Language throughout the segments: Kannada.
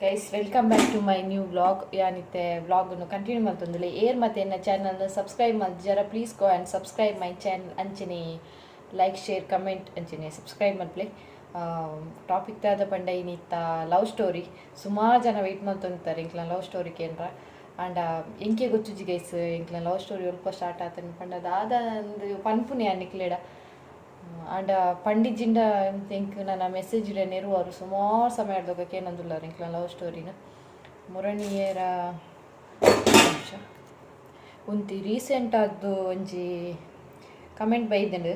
Guys welcome back to my new vlog ಯಾನಿತ್ತೆ ವ್ಲಾಗನ್ನು ಕಂಟಿನ್ಯೂ ಮಾಡ್ತಂದಿಲ್ಲ ಏರ್ ಮತ್ತೆ ನನ್ನ ಚಾನಲ್ನ ಸಬ್ಸ್ಕ್ರೈಬ್ ಮಾಡಿ ಜರ please go and subscribe my channel ಅಂಚನೆ. ಲೈಕ್ ಶೇರ್ ಕಮೆಂಟ್ ಅಂಚನೆ. ಸಬ್ಸ್ಕ್ರೈಬ್ ಮಾಡ್ಲೆ ಟಾಪಿಕ್ ತಾದ ಪಂಡ ಏನಿತ್ತ ಲವ್ ಸ್ಟೋರಿ ಸುಮಾರು ಜನ ವೆಯ್ಟ್ ಮಾಡ್ತಂತಾರೆ ಇಂಕ್ಲ ಲವ್ ಸ್ಟೋರಿ ಕೇಂದ್ರ ಆ್ಯಂಡ್ ಎಂಕೆ ಗೊತ್ತುಜಿ ಗೈಸ್ ಇಂಕ್ಲ ಲವ್ ಸ್ಟೋರಿ ಒಲ್ಪ ಸ್ಟಾರ್ಟ್ ಆತನ ಪಂಡ ಅದಾದ ಒಂದು ಪನ್ಪುನೆ ಅನ್ನಿಕ್ಲೇಡ. ಆಂಡ ಪಂಡಿಜಿಂಡ ಎಂಕ್ ನನ್ನ ಮೆಸೇಜ್ ನೆರು ಅವರು ಸುಮಾರು ಸಮಯ ಹಿಡ್ದೋಗಕ್ಕೆ ಏನಂದುಲ್ಲಾರ ಎಂಕ್ಲ ಲವ್ ಸ್ಟೋರಿನ ಮುರಣಿಯರ ನಿಮಿಷ ಒಂತಿ ರೀಸೆಂಟ್ ಆದ್ದು ಒಂಜಿ ಕಮೆಂಟ್ ಬೈದೆಂಡು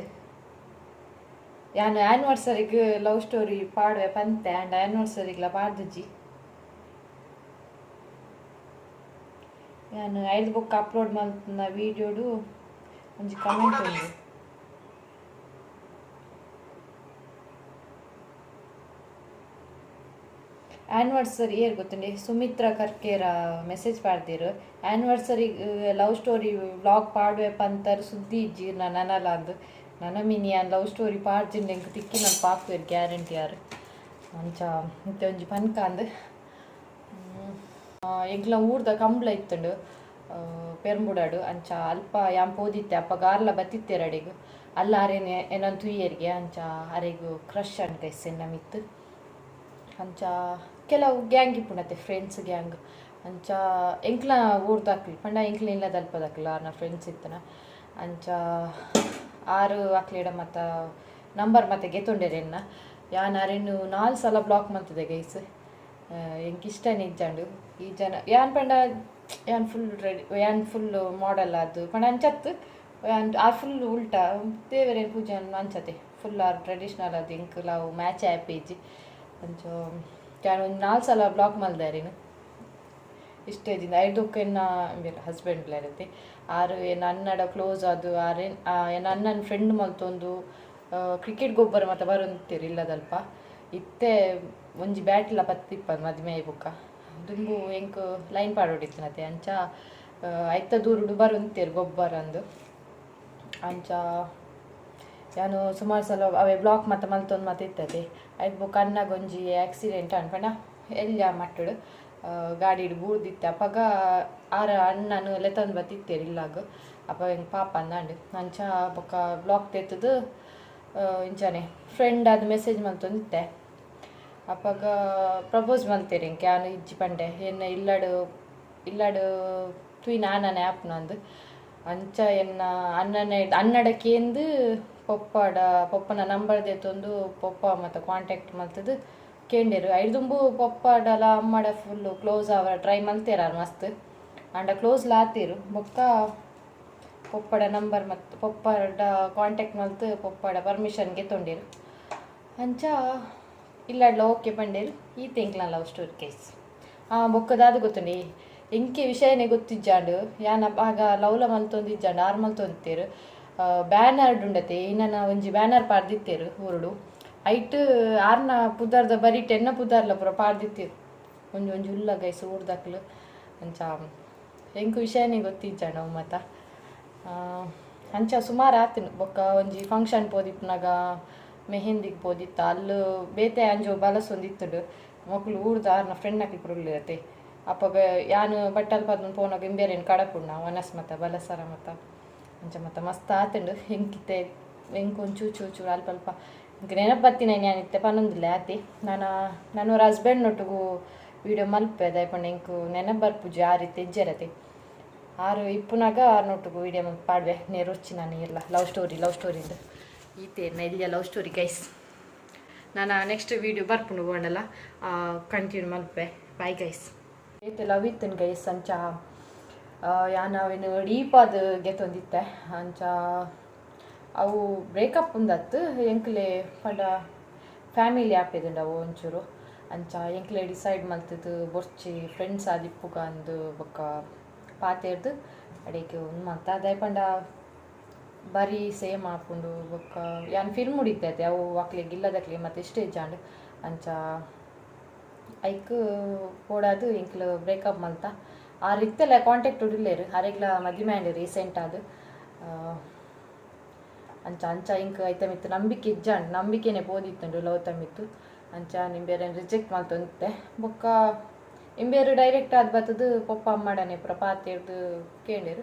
ಯಾನು ಆ್ಯನಿವರ್ಸರಿಗೆ ಲವ್ ಸ್ಟೋರಿ ಪಾಡುವೆ ಪಂತೆ ಆ್ಯಂಡ್ ಆ್ಯನಿವರ್ಸರಿಗ್ಲ ಪಾಡ್ದುಜ್ಜಿ ನಾನು ಐದು ಬುಕ್ ಅಪ್ಲೋಡ್ ಮಾಡ್ತಿನ ವೀಡಿಯೋಡು ಒಂಜಿ ಕಮೆಂಟ್ ಉಂಡು ಆ್ಯನಿವರ್ಸರಿ ಏರ್ ಗೊತ್ತುಂಡಿ ಸುಮಿತ್ರ ಕರ್ಕೇರ ಮೆಸೇಜ್ ಪಾಡ್ದಿರು. ಆ್ಯನಿವರ್ಸರಿ ಲವ್ ಸ್ಟೋರಿ ವ್ಲಾಗ್ ಪಾಡುವೆ ಪಂತರ್ ಸುದ್ದಿ ಇಜ್ಜಿ ನನ್ನಲ್ಲ ಅಂದು. ನನ ಮಿನಿ ಆ ಲವ್ ಸ್ಟೋರಿ ಪಾಡ್ಜಿಂಡ್ ಎಂಕ್ ತಿಕ್ಕಿ ನನ್ನ ಪಾಪುವೆರ್ ಗ್ಯಾರಂಟಿ ಯಾರು ಅಂಚ ಮತ್ತೆ ಒಂಜಿ ಪನ್ಕ ಅಂದು. ಎಗ್ಲ ಊರ್ದ ಕಂಬ್ಳ ಇತ್ತುಂಡು. ಪೆರಂಬುಡಾಡು ಅಂಚ, ಅಲ್ಪ ಯಾನ್ ಪೋದಿತ್ತೆ, ಅಪ್ಪ ಗಾರ್ಲ ಬತ್ತಿತ್ತೇರ ಅಡಿಗು. ಅಲ್ಲ ಅರೇನೆ ಏನೊಂದು ತುಯ್ಯರಿಗೆ, ಅಂಚ, ಅರೆಗೂ ಕ್ರಶ್ ಅಂತ ಎಸ್ಸೆನ್ನ ಮಿತ್ತು ಅಂಚ ಕೆಲವು ಗ್ಯಾಂಗ್ ಇಪ್ಪುಂಡತೆ ಫ್ರೆಂಡ್ಸ್ ಗ್ಯಾಂಗ್ ಅಂಚ ಎಂಕ್ಲ ಊರ್ದಾಕ್ಲಿ, ಪಂಡ ಎಂಕ್ಲ ಇಲ್ಲ ದಲ್ಪದಾಕ್ಲ ನನ್ನ ಫ್ರೆಂಡ್ಸ್ ಇತ್ತನ. ಅಂಚ ಆರು ಆಕ್ಲಿಡ ಮತ್ತ ನಂಬರ್ ಮತ್ತೆ ಗೆತ್ತೊಂಡೆರೆನ್ನ ಯಾನ್ ನಾರೇನು ನಾಲ್ ಸಲ ಬ್ಲಾಕ್ ಮಂತಿದೆ ಗೈಸ್. ಎಂಕ್ ಇಷ್ಟ ನಿಜ್ಜಂಡು. ಈ ಜನ, ಯಾನ್ ಪಂಡ, ಯಾನ್ ಫುಲ್ ರೆಡಿ ಯಾನ್ ಫುಲ್ ಮಾಡಲ್ ಅದು ಪಂಡ ಅಂಚತ್ತು ಆ ಫುಲ್ ಉಲ್ಟ ದೇವರೇನು ಪೂಜೆ ಅಂಚತೆ. ಫುಲ್ ಆರ್ ಟ್ರೆಡಿಷ್ನಲ್ ಅದು ನಾವು ಮ್ಯಾಚ್ ಆ್ಯಪ್ ಅಂಚ ಯಾನ್ ಒಂದು ನಾಲ್ಕು ಸಲ ಬ್ಲಾಕ್ ಮಲ್ದಾರಿನು ಇಷ್ಟೇ ದಿನ ಐದಕ್ಕೆನ್ನ ಕೆನ್ನ ಹಸ್ಬೆಂಡ್ ಇರುತ್ತೆ ಆರು ಏನು ಅನ್ನಡ ಕ್ಲೋಸ್ ಅದು ಆ ಏನು ಅಣ್ಣನ ಫ್ರೆಂಡ್ ಮಲ್ತೊಂದು ಕ್ರಿಕೆಟ್ ಗೊಬ್ಬರ ಮತ್ತೆ ಬರೋಂತೀರಿ ಇಲ್ಲದಲ್ಪ. ಇತ್ತೆ ಒಂಜಿ ಬ್ಯಾಟ್ಲ ಪತ್ತಿಪ್ಪ ಮದುವೆ ಬುಕ್ಕ ದುಂಬು ಎಂಕ್ ಲೈನ್ ಪಾಡೋಡಿತ್ತನತೆ ಅಂಚ ಐತ ದೂರುಡು ಬರೋಂತೀರಿ ಗೊಬ್ಬರ ಅಂದು. ಅಂಚ ನಾನು ಸುಮಾರು ಸಲ ಅವೇ ಬ್ಲಾಕ್ ಮತ್ತೆ ಮಲ್ತೊಂದು ಮತ್ತೆ ಇತ್ತದೆ ಆಯ್ತು ಬುಕ್ ಅಣ್ಣಗೆ ಒಂಜಿ ಆಕ್ಸಿಡೆಂಟ್ ಅನ್ಪಂಡ ಎಲ್ಲ ಮಟ್ಟಳು ಗಾಡಿ ಬೂರ್ದಿತ್ತೆ. ಅಪ್ಪಗ ಆರ ಅಣ್ಣನು ಲೆತಂದು ಬತ್ತಿತ್ತೇರಿ ಇಲ್ಲಾಗ. ಅಪ್ಪ ಹೆಂಗೆ ಪಾಪ ಅಂದಾಂಡು. ಅಂಚ ಬೊಕ್ಕ ಬ್ಲಾಕ್ ತೆತ್ತದು ಇಂಚನೆ. ಫ್ರೆಂಡ್ ಅದು ಮೆಸೇಜ್ ಮಲ್ತೊಂದಿತ್ತೆ. ಅಪ್ಪಾಗ ಪ್ರಪೋಸ್ ಮಲ್ತೇರಿ ಹಿಂಗೆ? ಯಾನು ಇಜ್ಜಿ ಪಂಡೆ. ಎನ್ನ ಇಲ್ಲಡು ಇಲ್ಲಡು ತುಯ್ ನಾನನೆ ಆಪ್ನಂದು. ಅಂಚ ಎನ್ನ ಅನ್ನಡಕ್ಕೆ ಅನ್ನಡಕ್ಕೇಂದು ಪೊಪ್ಪಡ ಪಪ್ಪನ ನಂಬರ್ ದೆತ್ತೊಂದು ಪೊಪ್ಪ ಮತ್ತು ಕಾಂಟ್ಯಾಕ್ಟ್ ಮಲ್ತದು ಕೇಂಡೆರು. ಐದುಂಬು ಪೊಪ್ಪಡಲ ಅಮ್ಮಡ ಫುಲ್ಲು ಕ್ಲೋಸ್ ಆವ ಟ್ರೈ ಮಲ್ತೇರ ಮಸ್ತ್? ಅಂಡ ಕ್ಲೋಸ್ ಲಾತೀರು ಬೊಕ್ಕ ಪೊಪ್ಪಡ ನಂಬರ್ ಮತ್ತು ಪೊಪ್ಪಡ ಕಾಂಟ್ಯಾಕ್ಟ್ ಮಲ್ತು ಪೊಪ್ಪಡ ಪರ್ಮಿಷನ್ಗೆ ತೊಂಡಿರು. ಅಂಚ ಇಲ್ಲಾಡ್ಲ ಓಕೆ ಪಂಡೇರು ಈ ತಿಂಕ್ಲ ಲವ್ ಸ್ಟೋರಿ ಕೇಸ್ ಆ, ಬೊಕ್ಕದಾದ ಗೊತ್ತುಂಡಿ? ಎಂಕೆ ವಿಷಯನೇ ಗೊತ್ತಿಜ್ಜಾಂಡು. ಯಾನ ಆಗ ಲವ್ಲ ಮಲ್ತೊಂದಿಜ್ಜಾಂಡು ಆರ್ ಮಲ್ತೊಂದಿತ್ತೇರು ಬ್ಯಾನರ್ ಉಂಡತೆ, ಏನನ ಒಂಜಿ ಬ್ಯಾನರ್ ಪಾಡ್ದಿತ್ತೇರು ಊರುಡು ಐಟ್ ಆರ್ನ ಪುದಾರ್ದ ಬರೀ ಟೆನ್ನ ಪುದಾರ್ಲ ಪೂರ ಪಾಡ್ದಿತ್ತೇರು. ಒಂಜಿ ಒಂಜಿ ಉಲ್ಲ ಗೈಸ್ ಊರ್ದಾಕ್ಲು ಅಂಚ ಎಂಕು ವಿಷಯನೇ ಗೊತ್ತಿಜ್ಜಣ ಮತ? ಅಂಚ ಸುಮಾರು ಆತಿನು. ಬೊಕ್ಕ ಒಂಜಿ ಫಂಕ್ಷನ್ ಪೋದಿಪ್ಪನಾಗ ಮೆಹೆಂದಿಗೆ ಪೋದಿತ್ತ, ಅಲ್ಲು ಬೇತೆ ಅಂಜೋ ಬಲಸೊಂದಿತ್ತುಂಡು. ಮಕ್ಕಳು ಊರ್ದ ಆರ್ನ ಫ್ರೆಂಡ್ ಹಾಕಿ ಕೊಡ್ಲಿರತ್ತೆ ಅಪ್ಪ ಯಾನು ಬಟ್ಟಲ್ ಪದ್ಮನ್ ಪೋನಾಗ ಇಂಬೇರೇನು ಕಡಪುಣ್ಣ ವನಸ್ ಮತ್ತ ಬಲಸರ ಮತ್ತ ಅಂಚ ಮತ್ತೆ ಮಸ್ತ್ ಆತುಂಡು ಹೆಂಕಿತ್ತೆ ಹೆಂಕು ಒಂಚೂರು ಚೂರು ಚೂರು ಅಲ್ಪ ಅಲ್ಪ ನನಗೆ ನೆನಪು ಬತ್ತಿನ ಇತ್ತೆ ಪನ್ನೊಂದಿಲ್ಲ ಆತಿ ನಾನು ನಾನು ಅವ್ರ ಹಸ್ಬೆಂಡ್ನೊಟ್ಟಿಗೂ ವಿಡಿಯೋ ಮಲ್ಪೆ ದಯಪಂಡ ಹೆಂಕು ನೆನಪು ಬರ್ಪುಜಿ ಆ ರೀತಿ ಇಜ್ಜರತಿ ಆರು ಇಪ್ಪುನಾಗ ನೋಟಿಗೂ ವೀಡಿಯೋ ಮಲ್ಪ ಪಾಡ್ವೆ ರುಚಿ ನಾನು ಎಲ್ಲ ಲವ್ ಸ್ಟೋರಿ ಲವ್ ಸ್ಟೋರಿಂದು ಈತೆ ಎಲ್ಲಿಯ ಲವ್ ಸ್ಟೋರಿ ಗೈಸ್ ನಾನು ನೆಕ್ಸ್ಟ್ ವೀಡಿಯೋ ಬರ್ಪುಂಡು ಹೋಗೋಣಲ್ಲ ಕಂಟಿನ್ಯೂ ಮಲ್ಪೆ ಬಾಯ್ ಗೈಸ್ ಏತೆ ಲವ್ ಇತ್ತನ್ ಗೈಸ್ ಅಂಚ ಯಾನ್ ಅವೇನು ಡೀಪಾದ ಗೆತ್ತೊಂದಿತ್ತೆ ಅಂಚ, ಅವು ಬ್ರೇಕಪ್ ಉಂದತ್ತು ಎಂಕ್ಲೆ ಪಂಡ ಫ್ಯಾಮಿಲಿ ಆಪಿದುಂಡ ಅವು ಒಂಚೂರು. ಅಂಚ, ಎಂಕ್ಲೆ ಡಿಸೈಡ್ ಮಲ್ತಿದ್ದು ಬೊರ್ಚಿ ಫ್ರೆಂಡ್ಸ್ ಆದಿಪ್ಪುಗ ಅಂದು ಬೊಕ್ಕ ಪಾತೆರ್ದು ಅಡಿಗೆ ಒಂದು ಮಂತ. ಅದೇ ಪಂಡ ಬರೀ ಸೇಮ್ ಆಪುಂಡು ಬೊಕ್ಕ ಯಾನ್ ಫಿಲ್ಮ್ ಉಡಿತೈತೆ, ಅವು ಅಕ್ಲಿಗೆ ಇಲ್ಲದಕ್ಲಿ ಮತ್ತೆ ಸ್ಟೇಜ್ ಆಂಡ್ ಅಂಚ, ಐಕ್ ಓಡಾದು ಇಂಕ್ಲು ಬ್ರೇಕಪ್ ಮಲ್ತ. ಇತ್ತೆಲ್ಲ ಕಾಂಟ್ಯಾಕ್ಟ್ ಉಡಿಲೇರು ಅರೆಗ್ಲ ಮದ್ವೆ ಮಾಡಿ ರೀಸೆಂಟ್ ಅದು ಅಂಚ ಅಂಚ, ಇಂಕ್ ಐತ ಮಿತ್ತು ನಂಬಿಕೆ ಇಜ್ಜಾಂಡ್ ನಂಬಿಕೆನೆ ಪೋದಿತ್ತುಂಡು ಲವ್ ತಮ್ಮಿತ್ತು ಅಂಚ ನಿಂಬೇರೆ ರಿಜೆಕ್ಟ್ ಮಾಡ್ತಂತೆ. ಬೊಕ್ಕ ಇಂಬೇರು ಡೈರೆಕ್ಟ್ ಆದ್ ಬತ್ತದು ಪಪ್ಪ ಅಮ್ಮಡನೆ ಪುರ ಪಾತೆರ್ದು ಕೇಳಿರು.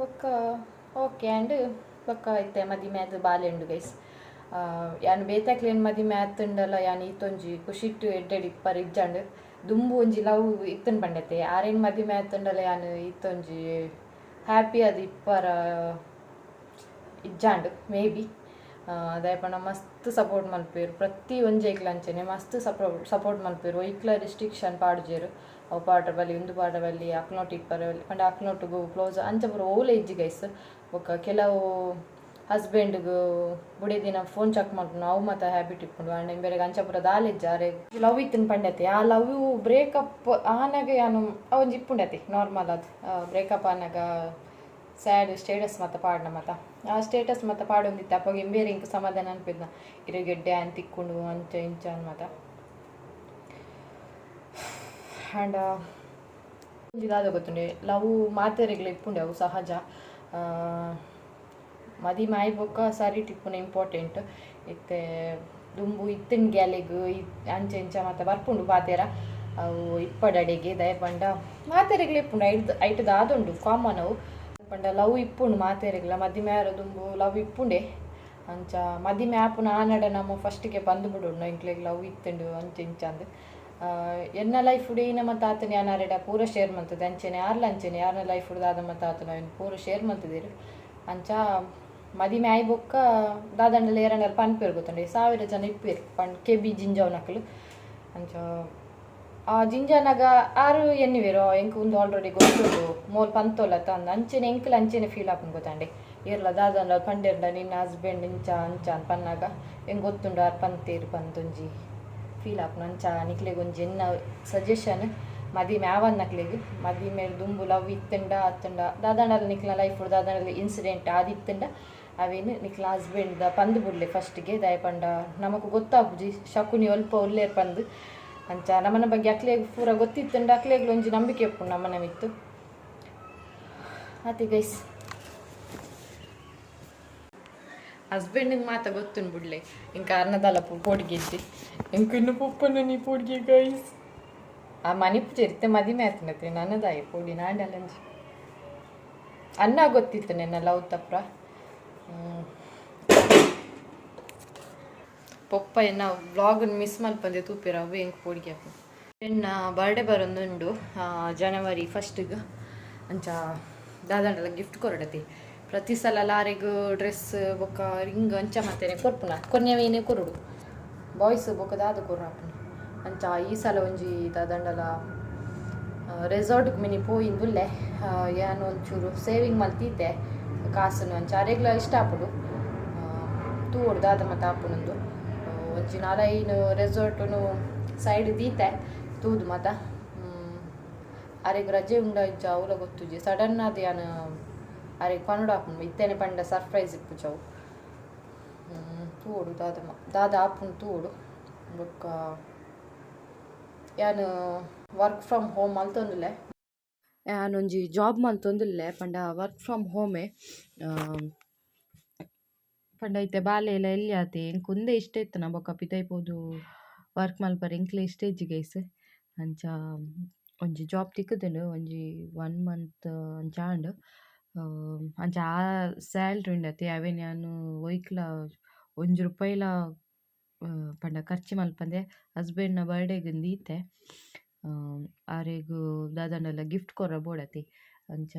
ಬೊಕ್ಕ ಓಕೆ ಆ್ಯಂಡ್ ಬೊಕ್ಕ ಐತೆ ಮದಿ ಅದು ಬಾಲೆಂಡು ಗೈಸ್ ಯಾನ್ ಬೇತಾಕ್ಲೇನ್ ಮದಿ ಮ್ಯಾತ್ ಉಂಡಲ ಯಾನ್ ಈತೊಂಜಿ ಖುಷಿಟ್ಟು ಎಡ್ಡೆಡ್ ಇಪ್ಪರ್ ಇಜ್ಜಂಡ್. ದುಂಬು ಒಂಜಿ ಲವ್ ಇತ್ತನ್ ಪಂಡತೆ. ಆರೆನ್ ಮದಿ ಮ್ಯಾತ್ ಉಂಡಲ ಯಾನ್? ಒಂಜಿ ಹ್ಯಾಪಿ ಅದು ಇಪ್ಪರ ಇಜ್ಜಾಂಡ್, ಮೇ ಬಿ. ದಯಪಂಡ ಮಸ್ತ್ ಸಪೋರ್ಟ್ ಮಲ್ಪೇರು ಪ್ರತಿ ಒಂಜೇಕ್ಲ ಅಂಚನೆ ಮಸ್ತ್ ಸಪೋರ್ಟ್ ಸಪೋರ್ಟ್ ಮಲ್ಪೇರು ಒಯ್ಕ್ಲ ರಿಸ್ಟ್ರಿಕ್ಷನ್ ಪಾಡ್ಜೇರು. ಅವು ಪಾಡ್ರ ಬಲ್ಲಿ, ಉಂದು ಪಾಡ್ರ ಬಲ್ಲಿ, ಅಕ್ನೋಟ್ ಇಪ್ಪರ ಬಲ್ಲಿ, ಪಂಡ ಅಕ್ನೋಟ್ಗು ಕ್ಲೋಸ್ ಅಂಚ ಪೂರ ಓಲೆ ಏಜ್ ಗೈಸ್ ಬೊಕ್ಕ ಕೆಲವು ಹಸ್ಬೆಂಡ್ಗು ಬುಡಿ ದಿನ ಫೋನ್ ಚೆಕ್ ಮಾಡ್ಕೊಂಡು ಅವು ಮತ್ತೆ ಹ್ಯಾಬಿಟ್ ಇಟ್ಕೊಂಡು ಅಂಡ್ ಬೇರೆ ಅಂಚಪುರ ಪೂರ ದಾಲಿಜ್ಜ ಅರೆ ಲವ್ ಇತ್ತಿನ ಪಂಡತಿ. ಆ ಲವ್ ಬ್ರೇಕಪ್ ಆನಾಗ ಯಾನು ಅವೊಂಜಿ ಇಪ್ಪುಂಡತಿ ನಾರ್ಮಲ್ ಅದು. ಬ್ರೇಕಪ್ ಆನಾಗ ಸ್ಯಾಡ್ ಸ್ಟೇಟಸ್ ಮತ್ತೆ ಪಾಡ್ನ ಮತ್ತ. ಆ ಸ್ಟೇಟಸ್ ಮತ್ತೆ ಪಾಡೊಂದಿತ್ತು ಅಪ್ಪಾಗ ಬೇರೆ ಇಂಕ ಸಮಾಧಾನ ಅನ್ಪಿದ್ನ. ಇರಗೆಡ್ಡೆ ಅಂತ ತಿಕ್ಕೊಂಡು, ಅಂಚ ಇಂಚ ಅನ್ಮತ ಆ್ಯಂಡ್ ಇದಾದ ಗೊತ್ತುಂಡೆ ಲವ್ ಮಾತೆರೆಗ್ಲ ಇಪ್ಪುಂಡೆ ಅವು ಸಹಜ. ಮದಿ ಮಾಯಿ ಬೊಕ್ಕ ಸರಿ ಟಿಪ್ಪುನ ಇಂಪಾರ್ಟೆಂಟ್ ಇತ್ತೆ ದುಂಬು ಇತ್ತಿನ ಗ್ಯಾಲೆಗ್ ಅಂಚ ಇಂಚ ಮತ್ತು ಬರ್ಪುಂಡು ಪಾತೆರ. ಅವು ಇಪ್ಪಡಡೆಗೆ ದಯಪಂಡ ಮಾತೆರೆಗ್ಲ ಇಪ್ಪುಂಡು ಐಟ್ ಐಟದ ಆದುಂಡು ಕಾಮನ್ ಅವು. ಪಂಡ ಲವ್ ಇಪ್ಪುಂಡು ಮಾತೆರೆಗ್ಲ, ಮದಿ ಮ್ಯಾರ ದುಂಬು ಲವ್ ಇಪ್ಪುಂಡೆ. ಅಂಚ ಮದಿ ಮ್ಯಾಪುನ ಆನಡ ನಮ್ಮ ಫಸ್ಟಿಗೆ ಬಂದು ಬಿಡುಂಡು, ಇಂಕ್ಲೆಗ್ ಲವ್ ಇತ್ತುಂಡು, ಅಂಚೆ ಇಂಚ ಎನ್ನ ಲೈಫ್ ಉಡಿ ನಮ್ಮ ತಾತನ ಯಾನಾರೆಡ ಪೂರ ಶೇರ್ ಮಂತದೆ. ಅಂಚೆನೆ ಯಾರ್ಲ ಅಂಚೆನೆ ಯಾರನ್ನ ಲೈಫ್ ಉಡ್ದಾದ ನಮ್ಮ ಅವ್ನು ಪೂರ ಶೇರ್ ಮಂತದಿರು ಅಂಚ ಮದಿ ಆಯ್ ಬೊಕ್ಕ ದಾದಂಡಲ್ಲಿ ಎರಡಲ್ಲಿ ಪನ್ಪೇರು ಗೊತ್ತಂಡೆ ಸಾವಿರ ಜನ ಇಪ್ಪೇರು ಪಣ್ ಕೆಬಿ ಜಿಂಜವನಕಲು ಅಂಚ, ಆ ಜಿಂಜಾನಾಗ ಆರು ಎನ್ನಿವೇರು ಎಂಕ್ ಒಂದು ಆಲ್ರೆಡಿ ಗೊತ್ತುಂಡು ಮೋಲ್ ಪಂತೋಲ ತಂದ ಅಂಚೆನೆ ಎಂಕಲ್ ಅಂಚೆನೆ ಫೀಲ್ ಆಪುಂಡು ಗೊತ್ತಂಡೆ ಇರ್ಲ ದಾದಂಡ ಪಂಡೆರ್ಂಡ ನಿನ್ನ ಹಸ್ಬೆಂಡ್ ಇಂಚ, ಅಂಚ ಪನ್ನಾಗ. ಹೆಂಗ್ ಗೊತ್ತುಂಡು ಆರು ಪಂತೇರು ಪಂತೊಂಜಿ ಫೀಲ್ ಆಪುನ ಅಂಚ ನಿಕ್ಲೆಗ್ ಒಂಜಿ ಎನ್ನ ಸಜೆಷನ್ ಮದಿ ಮ್ಯಾವನ್ ನಕ್ಲೆಗ್. ಮದಿ ಮೇಲೆ ದುಂಬು ಲವ್ ಇತ್ತಂಡ ಅತ್ತಂಡ ದಾದಂಡಲ್ಲಿ ನಿಕ್ಲ ಲೈಫ್ ದಾದಂಡಲ್ಲಿ ಇನ್ಸಿಡೆಂಟ್ ಆದಿತ್ತಂಡ. ಅವೇನು? ನಿಕ್ಲ ಹಸ್ಬೆಂಡ್ದ ಪಂದು ಬಿಡ್ಲೆ ಫಸ್ಟಿಗೆ ದಯಪಂಡ. ನಮಕ್ ಗೊತ್ತಾಪುಜಿ ಶಕುನಿ ಒಲ್ಪ ಒಲ್ಲೇರ್ ಪಂದು. ಅಂಚ ನಮ್ಮನ ಬಗ್ಗೆ ಅಕ್ಲೆಗ್ ಪೂರ ಗೊತ್ತಿತ್ತಂಡ ಅಕ್ಲೇಗ್ಲು ಒಂಜಿ ನಂಬಿಕೆ ಇಪ್ಪು ನಮ್ಮನ ಮಿತ್ತು ಅತಿ ಗೈಸ್ ಹಸ್ಬೆಂಡಿಗೆ ಮಾತ ಗೊತ್ತುಂಡು ಬಿಡ್ಲೆ. ಇಂಕ ಅನ್ನದಲ್ಲ ಪೋಡಿಗೆ ಇದ್ದಿ. ಇಂಕ ಇನ್ನು ಪುಪ್ಪನ ನೀ ಪೋಡಿಗೆ ಗೈಸ್ ಆ ಮನೆ ಪೂಜೆ ಇರುತ್ತೆ ಮದಿಮೆ ಆತನತ್ತೆ ನನ್ನದಾಯಿ ಪೋಡಿ ನಾಡಲ್ಲಂಜಿ. ಅನ್ನ ಗೊತ್ತಿತ್ತು ನೆನ್ನ ಲವ್ ತಪ್ರ. ಪೊಪ್ಪ, ಎನ್ನ ವ್ಲಾಗ್ ಮಿಸ್ ಮಲ್ಪಂದೆ ತೂಪಿರ ಅವು ಹೆಂಗೆ ಪೋಡಿಗೆ ಅಪ್ಪ ಎನ್ನ ಬರ್ಡೇ ಬರೋದುಂಡು ಜನವರಿ ಫಸ್ಟಿಗೆ ಅಂಚ ದಾದಂಡಲ ಗಿಫ್ಟ್ ಕೊರಡತಿ. ಪ್ರತಿ ಸಲ ಲಾರಿಗೂ ಡ್ರೆಸ್ ಬೊಕ್ಕ ರಿಂಗ್ ಅಂಚ ಮತ್ತೇನೆ ಕೊರ್ಪುನ. ಕೊನ್ಯವೇನೆ ಕೊರುಡು. ಬಾಯ್ಸ್ ಬೊಕ್ಕ ದಾದ ಕೊರ್ರಾಪುನ ಅಂಚ, ಈ ಸಲ ಒಂಜಿ ದಾದಂಡಲ ರೆಸಾರ್ಟ್ಗೆ ಮಿನಿ ಪೋಯಿಂದುಲ್ಲೆ ಒಂಚೂರು ಸೇವಿಂಗ್ ಮಲ್ತಿದ್ದೆ ಕಾಸನ್ನು ಅಂಚ ಅರೆಗ್ಲ ಇಷ್ಟ ಆಪುಡು ತೂವಡು ದಾದ ಮತ ಆಪುನೊಂದು ಒಂಚಿ ನಾಲೈನು ರೆಸಾರ್ಟುನು ಸೈಡ್ ದೀತೆ ತೂದು ಮತ. ಅರೆಗ್ ರಜೆ ಉಂಡ ಇಜ್ಜ, ಅವಲ ಗೊತ್ತುಜಿ ಸಡನ್ ಅದು ಯಾನು, ಅರೆಗ್ ಪನ್ನುಡು ಆಪುನು ಇತ್ತೇನೆ ಪಂಡ ಸರ್ಪ್ರೈಸ್ ಇಪ್ಪುಜವು ತೂಡು ದಾದ ಮ- ದಾದ ಆಪುನು ತೂಡು ಬೊಕ್ಕ, ಯಾನು ವರ್ಕ್ ಫ್ರಮ್ ಹೋಮ್ ಮಲ್ತೊಂದುಲ್ಲೆ ಯಾನೊಂಜಿ ಜಾಬ್ ಮಲ್ತೊಂದುಲ್ಲೆ ಪಂಡ ವರ್ಕ್ ಫ್ರಮ್ ಹೋಮೆ ಪಂಡ ಇತ್ತೆ ಬಾಲೆಲ ಎಲ್ಯ ಆತೆ ಎಂಕ್ ಒಂದೇ ಇಷ್ಟ ಇತ್ತು ನಾ ಬೊಕ್ಕ ಪಿತೈಪೋದು ವರ್ಕ್ ಮಲ್ಪರೆ. ಎಂಕ್ಲೆ ಇಷ್ಟ ಇಜ್ಜಿ ಗೈಸ್ ಅಂಚ, ಒಂಜಿ ಜಾಬ್ ತಿಕ್ಕುದುಂಡು ಒಂಜಿ ಒನ್ ಮಂತ್ ಅಂಚ ಆಂಡ್. ಅಂಚ ಆ ಸ್ಯಾಲ್ರಿ ಉಂಡತೆ, ಅವೆ ನಾನು ವೈಕ್ಲ ಒಂಜಿ ರೂಪಾಯಿಲ ಪಂಡ ಖರ್ಚು ಮಲ್ಪಂದೆ. ಹಸ್ಬೆಂಡ್ನ ಬರ್ಡೇಗೆ ದೀತೆ ಆರೆಗ್ ದಾದಂಡಲ ಗಿಫ್ಟ್ ಕೊರ ಬೋಡತಿ ಅಂಚ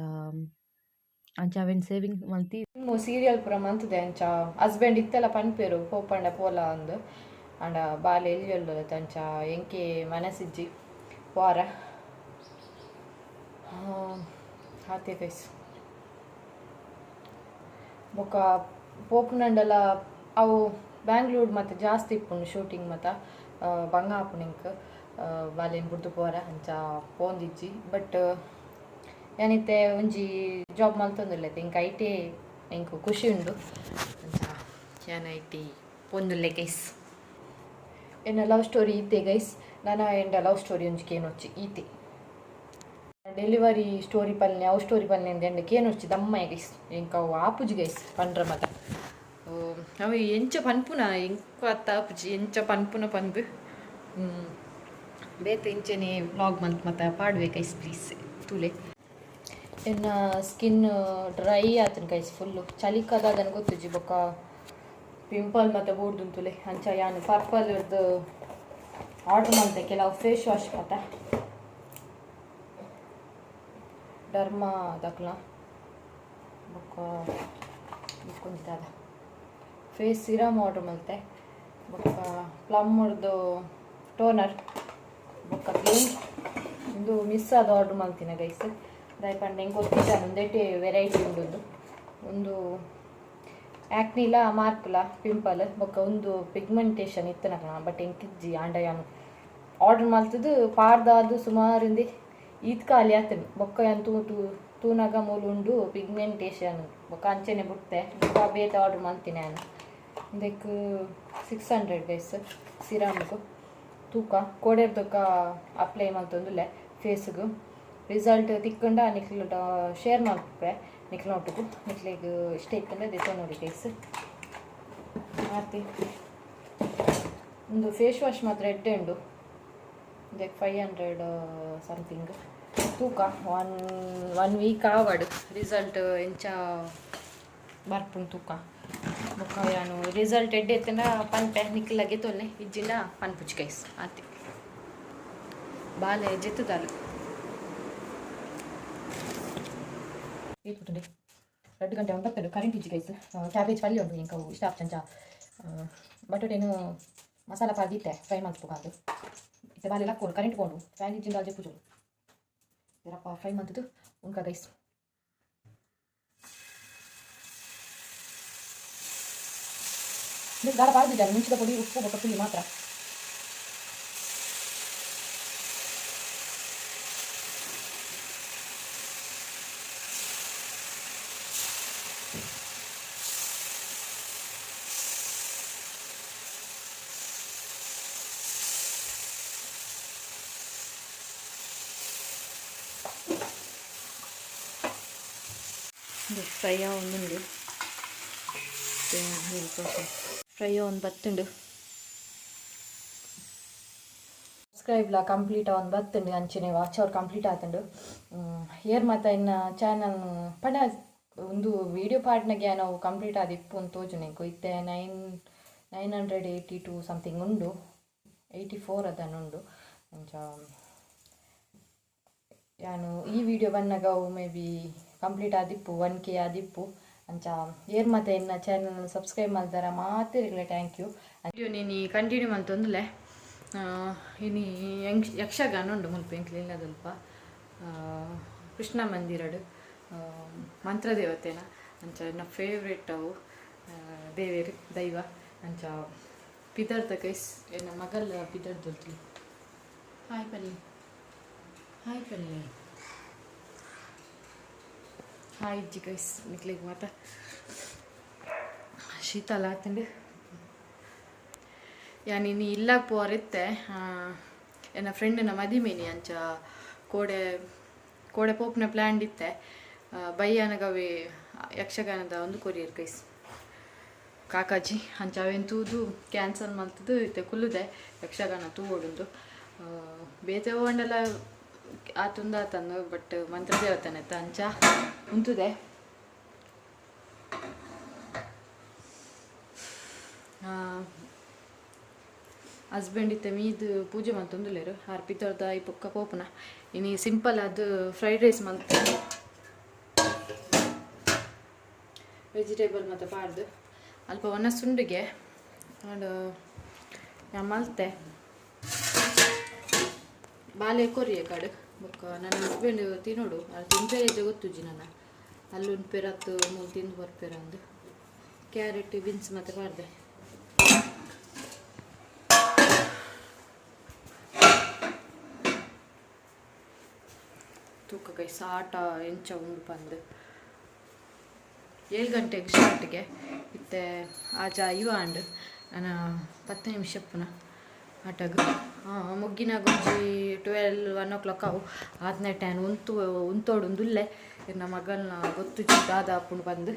ಅಂಚ ಅವೆನ್ ಸೇವಿಂಗ್ ಮಲ್ತಿ ಸೀರಿಯಲ್ ಪೂರ ಮಂತದೆ ಅಂಚ ಹಸ್ಬೆಂಡ್ ಇತ್ತೆಲ್ಲ ಪನ್ಪೇರು ಪೋಪಂಡ ಪೋಲ ಅಂದು ಅಂಡ ಬಾಲೆ ಎಲ್ಲಿ ಅಂಚ ಎಂಕೆ ಮನಸ್ಸಿಜ್ಜಿ ವಾರ ಹಾತೆ ಕೈಸ್ ಬೊಕ ಪೋಪುನಂಡಲ ಅವು ಬ್ಯಾಂಗ್ಳೂರ್ ಮತ್ತು ಜಾಸ್ತಿ ಇಪ್ಪುಂಡು ಶೂಟಿಂಗ್ ಮತ್ತು ಬಂಗ ಬುಡ್ದು ಪೋರ ಅಂಚ ಪೋಂದಿಜ್ಜಿ ಬಟ್ ಏನಿತ್ತೆ, ಒಂಜಿ ಜಾಬ್ ಮಲ್ತೊಂದುಲ್ಲೆ ಇಂಕ ಐಟೆ ಎಂಕ್ ಖುಷಿ ಉಂಡು. ಅಂಚ ಐ ಐಟಿ ಪೊಂದುಲ್ಲೆ ಗೈಸ್ ಎನ್ನ ಲವ್ ಸ್ಟೋರಿ ಈತೆ ಗೈಸ್ ನಾನು ಎಂಡ ಲವ್ ಸ್ಟೋರಿ ಒಂಜಿ ಕೇನೊಚ್ಚಿ, ಈತೆ. ಡೆಲಿವರಿ ಸ್ಟೋರಿ ಪಲ್ನೆ, ಅವು ಸ್ಟೋರಿ ಪಲ್ನೆ ಎಂದ ಎಂಡ ಕೇನೊಚ್ಚಿ ದಮ್ಮ ಗೈಸ್ ಅವು ಆಪುಜಿ ಗೈಸ್ ಪಂಡ್ರ ಮತ ಅವು ಎಂಚ ಪನ್ಪುನ ಇಂಕ ಅತ್ತಾಪುಜಿ ಎಂಚ ಪನ್ಪುನ ಹ್ಮ್. ಬೇತೆ ಇಂಚೆನೆ ವ್ಲಾಗ್ ಮಂತ್ ಮತ್ತೆ ಪಾಡ್ಬೇಕು ಐಸ್ ಪ್ಲೀಸ್ ತೂಲೆ. ಇನ್ನು ಸ್ಕಿನ್ ಡ್ರೈ ಆತನ ಕೈಸ್ ಫುಲ್ಲು ಗೊತ್ತು ಗೊತ್ತುಜಿ ಬೊಕ್ಕ ಪಿಂಪಲ್ ಮತ್ತು ಬೋರ್ದು ತುಲೆ, ಅಂಚ ಯಾನು ಪರ್ಪಲ್ ಇರ್ದು ಆರ್ಡರ್ ಮಾಡಿದೆ ಕೆಲವು ಫೇಸ್ ವಾಶ್ ಮತ್ತೆ. ಡರ್ಮಾ ದಕ್ಲ ಬೊಕ್ಕ ಕೊಂಚಿದಾದ ಫೇಸ್ ಸಿರಮ್ ಆರ್ಡರ್ ಮಾಡಿದೆ. ಬೊಕ್ಕ ಪ್ಲಮ್ಮರ್ದು ಟೋನರ್ ಬೊಕ್ಕ ಇದು ಮಿಸ್ ಆದ ಆರ್ಡ್ರ್ ಮಾಡ್ತೀನಿ ಗೈಸ್ ದಯಪಂಡ ಹೆಂಗೆ ಗೊತ್ತಿದ್ದಾನೆ ಒಂದೇಟಿ ವೆರೈಟಿ ಉಂಡು ಒಂದು ಆ್ಯಕ್ನಿಲ ಮಾರ್ಕ್ಲ ಪಿಂಪಲ್ ಬೊಕ್ಕ ಒಂದು ಪಿಗ್ಮೆಂಟೇಷನ್ ಇತ್ತು ಬಟ್ ಹೆಂಗೆ ಕಿಜ್ಜಿ ಯಾನು ಆರ್ಡರ್ ಮಾಡ್ತಿದ್ದು ಪಾರ್ದಾದು ಸುಮಾರಿಂದ ಈದ್ ಖಾಲಿ ಆತನು. ಬೊಕ್ಕ ಯಾನ್ ತೂ ತೂ, ತೂನಾಗ ಮೂಲು ಉಂಡು ಪಿಗ್ಮೆಂಟೇಷನ್ ಬೊಕ್ಕ ಅಂಚೆನೆ ಬಿಡ್ತೆ ಬೇತ ಆರ್ಡರ್ ಮಾಡ್ತೀನಿ ನಾನು. ಇದಕ್ಕೆ ಸಿಕ್ಸ್ ಹಂಡ್ರೆಡ್ ಗೈಸ್ ಸಿರಾಮ್ಗು ತೂಕ, ಕೋಡೆರ್ದಕ್ಕ ಅಪ್ಲೈ ಮಾಡ್ತಂದುಲ್ಲೆ ಫೇಸ್ಗೆ ರಿಸಲ್ಟ್ ತಿಕ್ಕೊಂಡ ನಿಕ್ಲು ಶೇರ್ ಮಾಡ್ಬಿಟ್ರೆ ನಿಕ್ಲು ನೋಟು ನಿಕ್ಲಿಗೆ ಇಷ್ಟ ಇತ್ತಂದ್ರೆ ದಿವಸ ನೋಡಿ ಫೇಸ್ ಮಾಡ್ತಿ ಒಂದು ಫೇಸ್ ವಾಶ್ ಮಾತ್ರ ಎಡ್ಡೆ ಉಂಡು. ಇದಕ್ಕೆ ಫೈವ್ ಹಂಡ್ರೆಡ್ ಸಮಥಿಂಗ್ ತೂಕ ಒನ್ ಒನ್ ವೀಕ್ ಆವಡು. ರಿಸಲ್ಟ್ ಎಂಚ ಬರ್ಪುಂಡು ತೂಕ. ಬೊಕ್ಕ ಯಾನು ರಿಸಲ್ಟ್ ಎಡ್ಡೆ ಎತ್ತನ ಪನ್ಪೆ ನಿಕ್ಲಗೆ ತೊಲ್ಲೆ ಇಜ್ಜಿಂಡ ಪನ್ಪುಚ್ ಕೈಸ್ ಆತಿ ಬಾಲೆ ಜೆತ್ತದಾಲು ಏತ್ಬಿಟ್ಟುಂಡೆ ಎರಡು ಗಂಟೆ ಒಂಬತ್ತು ಕರೆಂಟ್ ಇಜ್ಜಿ ಕೈಸ್ ಕ್ಯಾಬೇಜ್ ಪಲ್ಯ ಉಂಟು ಇಂಕ ಇಷ್ಟ ಚಂಚ ಬಟಾಟೆನು ಮಸಾಲ ಪಾರ್ದಿತ್ತೆ ಫ್ರೈ ಮಾಡ್ಸ್ಬೇಕಾದು ಇತ್ತೆ ಬಾಲೆಲ್ಲ ಕೊಡು ಕರೆಂಟ್ ಕೊಂಡು ಫ್ಯಾನ್ ಇಜ್ಜಿಂದ ಅಲ್ಜೆ ಪೂಜು ಇದರಪ್ಪ ಫ್ರೈ ಮಾಡ್ತದ್ದು ಉಂಕ ಗೈಸ್ ಇದು ಗಾಢ ಪಾರ್ದಿದ್ದಾನೆ ಮುಂಚಿದ ಪುಡಿ ಉಪ್ಪು ಬೊಕ್ಕ ಪುಳಿ ಮಾತ್ರ ಫ್ರೈ ಒಂದುಂಡು ಫ್ರೈ ಒಂದು ಬತ್ತುಂಡು. ಸಬ್ಸ್ಕ್ರೈಬ್ಲ ಕಂಪ್ಲೀಟ್ ಒಂದು ಬತ್ತುಂಡು, ಅಂಚನೆ ವಾಚ್ ಅವರ್ ಕಂಪ್ಲೀಟ್ ಆತುಂಡು. ಏರ್ ಮಾತ ಇನ್ನ ಚಾನಲ್ ಪಂಡ, ಒಂದು ವಿಡಿಯೋ ಪಾರ್ಟ್ನಾಗೆ ನಾವು ಕಂಪ್ಲೀಟ್ ಆದ ಇಪ್ಪು ಅಂತ ತೋಜುನೆಂಕು ಇತ್ತೆ nine nine hundred eighty two something ಉಂಡು. ಏಯ್ಟಿ ಫೋರ್ ಅದನ್ನುಂಡು ಅಂಚ, ಯಾನು ಈ ವಿಡಿಯೋ ಬಂದಾಗ ಮೇ ಬಿ ಕಂಪ್ಲೀಟ್ ಆದಿಪ್ಪು ಒನ್ ಕೆ ಆದಿಪ್ಪು. ಅಂಚ ಏರ್ ಮತ್ತೆ ಇನ್ನ ಚಾನಲ್ ಸಬ್ಸ್ಕ್ರೈಬ್ ಮಾಡ್ದಾರ ಮಾತಿರಲಿ ಥ್ಯಾಂಕ್ ಯು ವಿಡಿಯೋ ನೀನು ಕಂಟಿನ್ಯೂ ಮಾಡ್ತಂದುಲೆ ಇನಿ ಯಂಗ್ ಯಕ್ಷಗಾನ ಉಂಡು ಮುಲ್ಪ ಇಂಕ್ಲಿಲ್ಲ ಸ್ವಲ್ಪ ಕೃಷ್ಣ ಮಂದಿರಡು ಮಂತ್ರದೇವತೆನ ಮಂತ್ರ ದೇವತೆನ ಅಂಚ ನನ್ನ ಫೇವ್ರೇಟ್ ಅವು. ದೇವೇರು ದೈವ ಅಂಚ ಪಿದರ್ದ ಕೈಸ್ ಏನ ಮಗಲ್ ಪಿದರ್ದೊಲ್ತಿ ಹಾಯ್ ಪಲ್ಲಿ. ಹಾಯ್ ಪಲ್ಲಿ. ಹಾಯ್ ಇಜ್ಜಿ ಕೈಸ್ ನಿಕ್ಲಿಗೆ ಮಾತ ಶೀತಲ ಆತಂಡು ಯಾ ನೀನು ಇಲ್ಲಾಗ ಪೋರಿತ್ತೆ. ಎನ್ನ ಫ್ರೆಂಡ್ನ ಮದಿಮೇನಿ ಅಂಚ ಕೋಡೆ ಕೋಡೆ ಪೋಪ್ನ ಪ್ಲ್ಯಾಂಡ್ ಇತ್ತೆ. ಬಯ್ಯನಗವೆ ಯಕ್ಷಗಾನದ ಒಂದು ಕೊರಿಯರ್ ಕೈಸ್ ಕಾಕಾಜಿ ಅಂಚ ಅವೇನು ತೂದು ಕ್ಯಾನ್ಸಲ್ ಮಾಡ್ತದ್ದು ಇತ್ತೆ, ಕುಲ್ಲುದೆ ಯಕ್ಷಗಾನ ತೂವೊಡುಂದು ಬೇತೆ ಹೋಂಡೆಲ್ಲ ಆತುಂದ ಆತಂದು ಬಟ್ ಮಂತ್ರ ದೇವತನ ಇತ್ತ ಅಂಚ ಉಂತುದೆ ಹಸ್ಬೆಂಡ್ ಇತ್ತೆ ಮೀದು ಪೂಜೆ ಮಂತೊಂದುಲ್ಲೇರು ಆರ್ ಪಿತ್ತರ್ದ ಈ ಪೊಕ್ಕ ಪೋಪುನ ಇನಿ ಸಿಂಪಲ್ ಅದು ಫ್ರೈಡ್ ರೈಸ್ ಮಂತ ವೆಜಿಟೇಬಲ್ ಮತ್ತು ಪಾಡ್ದು. ಅಲ್ಪ ಒಣ ಸುಂಡಿಗೆ ಅಂಡ್ ಮಲ್ತೆ. ಬಾಲೆ ಕೊರಿಯ ಕಡೆ. ಬುಕ್ಕ ನನ್ನ ಹಸ್ಬೆಂಡ್ ತಿನ್ನೋಡು ಅದು ತಿಂಪೇರೆ ಗೊತ್ತುಜಿ ನನ್ನ. ಅಲ್ಲೊಂದು ಹತ್ತು, ಮೂರು ತಿಂದು ಬರ್ಪೇರ ಅಂದು. ಕ್ಯಾರೆಟ್ ಬೀನ್ಸ್ ಮತ್ತು ಮಾಡಿದೆ. ತೂಕ ಕೈ ಸಾಟ ಎಂಚ ಉಂಡು ಬಂದು ಏಳು ಗಂಟೆಗೆ ಸ್ಟಾರ್ಟಿಗೆ. ಇತ್ತೆ ಆಜ ಇವ ಅಂಡು ನಾನು ಪತ್ತು ನಿಮಿಷ ಪುನಃ ಆಟಗ. ಮುಗ್ಗಿನ ಗುಜ್ಜಿ ಟ್ವೆಲ್ವ್ ಒನ್ ಓ ಕ್ಲಾಕ್ ಅವು. ಆತನೇ ಟೈನ್ ಉಂತು ಉಂತೋಡು ಉಂದುಲ್ಲೆ. ನಮ್ಮ ಮಗನ ಗೊತ್ತು ದಾದ ಹಾಕೊಂಡು ಬಂದು.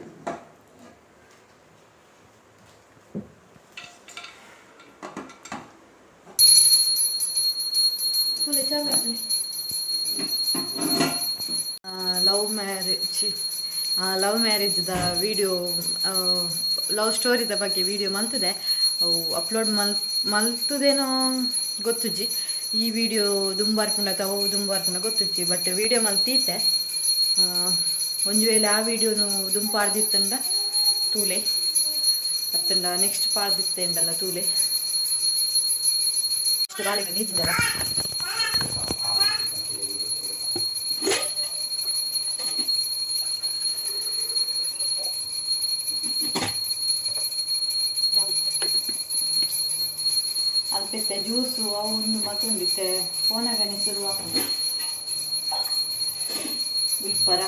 ಲವ್ ಮ್ಯಾರೇಜ್ ಲವ್ ಮ್ಯಾರೇಜ್ದ ವಿಡಿಯೋ ಲವ್ ಸ್ಟೋರಿದ ಬಗ್ಗೆ ವಿಡಿಯೋ ಮಂತಿದೆ. ಅವು ಅಪ್ಲೋಡ್ ಮಲ್, ಮಲ್ತದೇನೋ ಗೊತ್ತುಜ್ಜಿ. ಈ ವಿಡಿಯೋ ದುಂಬಾರ್ಪುಂಡ ಅಥವಾ ದುಂಬಾರ್ಪುಂಡ ಗೊತ್ತುಜ್ಜಿ. ಬಟ್ ವಿಡಿಯೋ ಮಲ್ತೀತೆ ಒಂದು ವೇಳೆ ಆ ವಿಡಿಯೋನು ದುಂಪಾರ್ದಿತ್ತಂಡ ತೂಲೆ. ಅತ್ತಂಡ ನೆಕ್ಸ್ಟ್ ಪಾರ್ದಿತ್ತೇಂಡಲ್ಲ ತೂಲೆ. ಗಾಳಿಗೆ ನೀತಿದ್ದಲ್ಲ ಮತ್ತೊಂದಿತ್ತೆ ಫೋನಾಗನೆ ಶುರು ಹಾಕೊಂಡು ಬಿಪ್ಪರ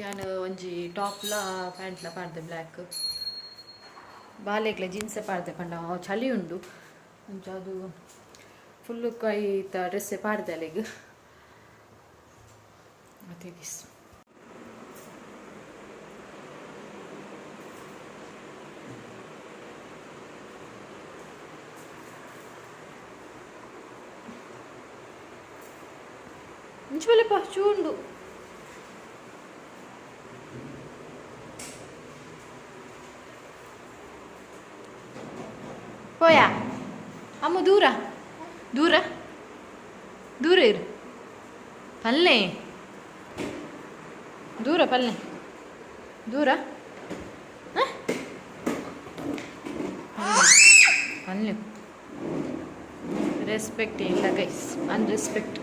ನಾನು ಒಂಜಿ ಟಾಪ್ಲ ಪ್ಯಾಂಟ್ಲ ಪಾಡ್ದೆ ಬ್ಲ್ಯಾಕ್ ಬಾಲೆಗ್ಲ ಜೀನ್ಸ್ ಪಾಡ್ದೆ ಪಂಡ ಚಳಿ ಉಂಡು. ಅದು ಫುಲ್ಲು ಕೈ ಡ್ರೆಸ್ಸೆ ಪಾಡ್ದೆ ಅಲ್ಲಿಗೆ. ಮತ್ತೆ ದಿಸ್ ఇంచువల్లపా చూడు పోయా అమ్మ దూర దూర దూర ఇరు పల్లె ದೂರ ಪಲ್ಲೆ. ದೂರ? ಅಲ್ಲಿ ರೆಸ್ಪೆಕ್ಟ್ ಇಲ್ಲ ಗೈಸ್ ಅನ್ರೆಸ್ಪೆಕ್ಟ್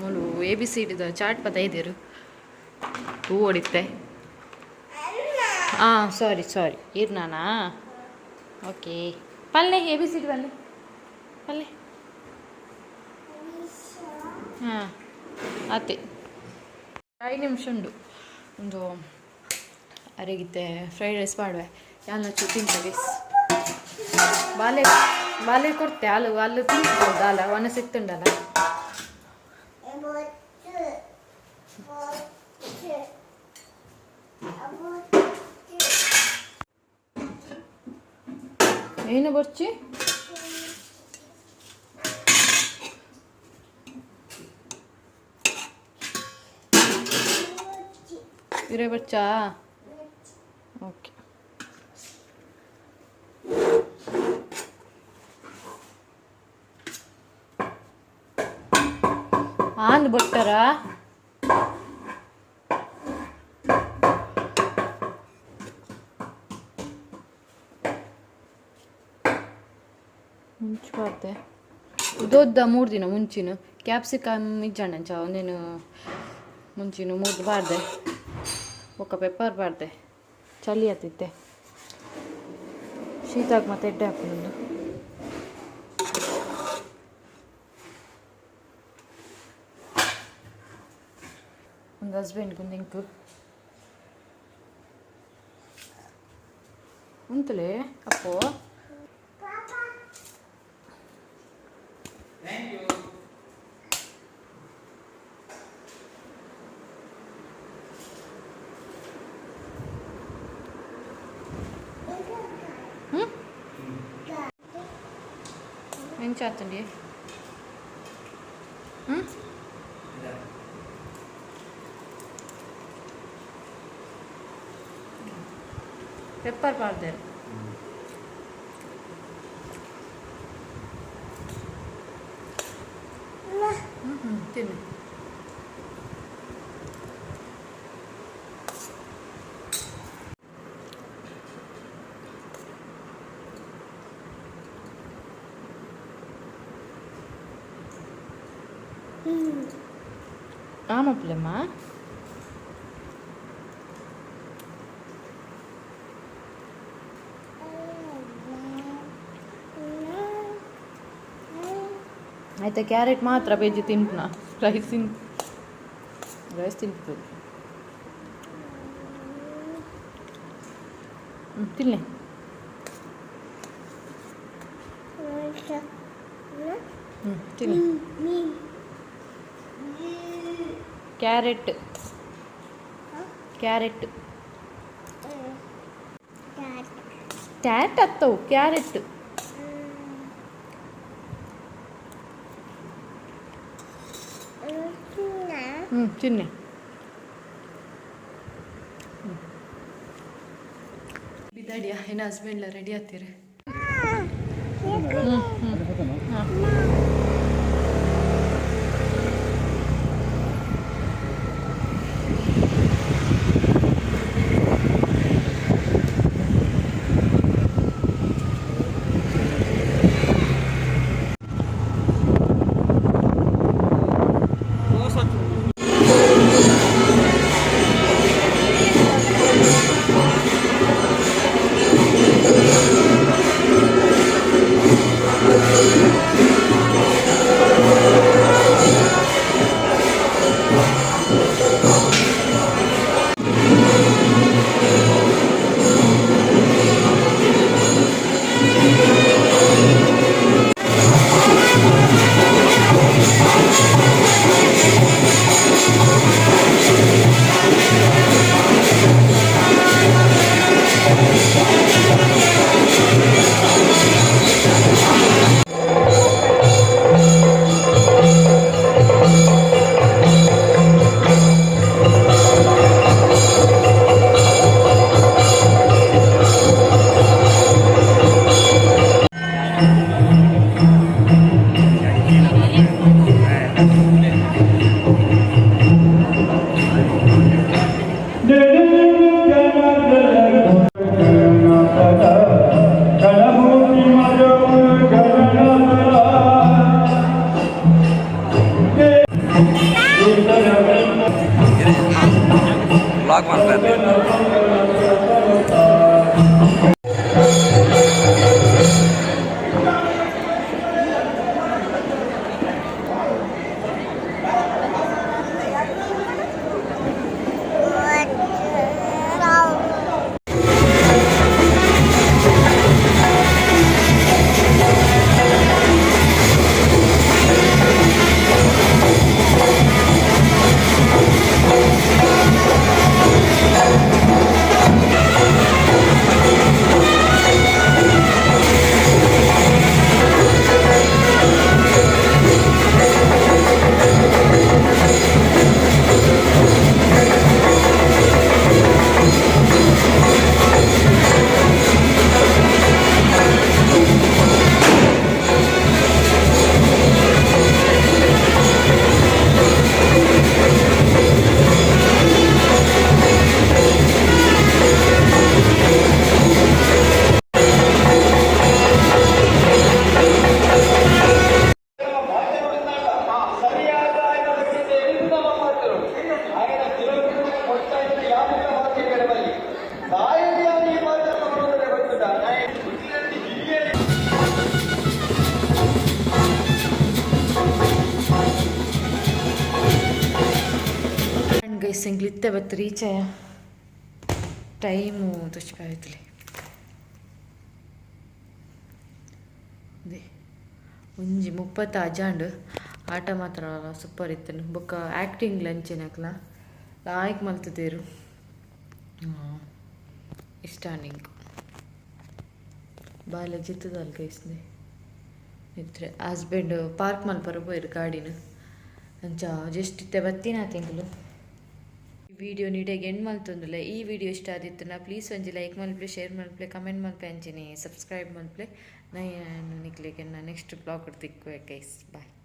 ಮೂಲು ಎ ಬಿ ಸಿ ಡಿದ ಚಾಟ್ ಪತ ಇದ್ದೀರು ಹೂ ಹೊಡಿತೆ ಹಾಂ ಸಾರಿ ಸಾರಿ ಇರ್ನಾನಾ? ಓಕೆ ಪಲ್ಲೆ ಎ ಬಿ ಸಿ ಡಿ ಪಲ್ಲೆ ಪಲ್ಲೆ. ಹಾಂ. ಅತ್ತೆ ಐದು ನಿಮಿಷ ಉಂಡು ಒಂದು ಅರೆಗಿತ್ತೆ ಫ್ರೈಡ್ ರೈಸ್ ಮಾಡುವೆ ಯಾಲ ಚೂ ತಿಂತ ಬಾಲೆ ಬಾಲೆ ಕೊಡ್ತೆ ಹಾಲು ಹಾಲು ತಿಂತಿದ್ದಲ್ಲ ಹಾಲ ಒಣ ಸಿಕ್ತುಂಡಲ್ಲ ಏನು ಬರ್ಚಿ ಇರೇ ಬಚ್ಚಾ? ಓಕೆ. ಆಂದ್ ಬಟ್ಟರ? ಮುಂಚೆ ಇದೊದ್ದ ಮೂರು ದಿನ ಮುಂಚಿನ. ಕ್ಯಾಪ್ಸಿಕಮ್ ಚಾ, ಒಂದೇನು ಮುಂಚಿನ ಮೂರು ಬಾರ್ದೆ. ఒక ಪೆಪ್ಪರ್ ಬಾರ್ದೆ. ಚಳಿ ಹತ್ತಿತ್ತೆ ಶೀತಾಗಿ ಮತ್ತೆ ಎಡ್ಡೆ ಹಾಕೊಂಡು ಒಂದು. ಹಸ್ಬೆಂಡ್ಗೆ ಒಂದು ಇಂಕು ಉಂತಲೇ ಅಪ್ಪೋ? చేస్తండి పెప్పర్ పడతారు తిను షేప్లమా అయితే క్యారెట్ మాత్ర బెజ్జి తింటున్నా రైస్ రైస్ తింటుంది తినలే తినలే ಕ್ಯಾರೆಟ್ ಕ್ಯಾರೆಟ್ ಕ್ಯಾಟ್ ಹತ್ತವು ಕ್ಯಾರೆಟ್ ಹ್ಞೂ ಚಿನ್ನೆ ಬಿದ್ದಾಡಿಯಾ ಏನು ಹಸ್ಬೆಂಡ್ಲ ರೆಡಿ ಆಗ್ತೀರಿ ಬ್ಲಾಗ್ ಮಾಡ್ತಾ ಇದ್ದೀನಿ ಆ್ಯಂಡ್ ಗೈಸ್ ಇಂಗ್ಲಿತ್ತೆ ಬತ್ತು ರೀಚ್ ಟೈಮು ತುಚ್ಪಾಯ್ತಲಿ ಒಂಜಿ ಮುಪ್ಪತ್ತು ಅಜಾಂಡ್ ಆಟ ಮಾತ್ರ ಸೂಪರ್ ಇತ್ತು ಬೊಕ್ಕ ಆ್ಯಕ್ಟಿಂಗ್ ಲಂಚಿನಕ್ಲ ಲಾಯ್ಕ್ ಮಲ್ತದೇರು ಇಷ್ಟ ನಿಂಗೆ ಬಾಲ ಜಿತ್ತದಲ್ಲ ಗೈಸ್ನೆ ಇದ್ರೆ ಹಸ್ಬೆಂಡ್ ಪಾರ್ಕ್ ಮಲ್ಪರ ಬೋಯ್ರು ಗಾಡಿನ ಅಂಚ ಜಸ್ಟ್ ಇತ್ತೆ ಬತ್ತಿನ ತಿಂಗಳು ವಿಡಿಯೋ ನೀಡಾಗ ಎಂಡ್ ಮಲ್ತೊಂದುಲ್ಲ ಈ ವಿಡಿಯೋ ಇಷ್ಟ ಆದಿತ್ತು ನಾ ಪ್ಲೀಸ್ ಒಂಜಿ ಲೈಕ್ ಮಲ್ಪ್ಲೆ ಶೇರ್ ಮಲ್ಪ್ಲೆ ಕಮೆಂಟ್ ಮಲ್ಪೆ ಅಂಚಿನಿ ಸಬ್ಸ್ಕ್ರೈಬ್ ಮಲ್ಪ್ಲೆ ನಾ ನಿಕ್ಲಿಗೆ ನಾ ನೆಕ್ಸ್ಟ್ ಬ್ಲಾಗ್ ತಿಕ್ಕು ಗೈಸ್ ಬಾಯ್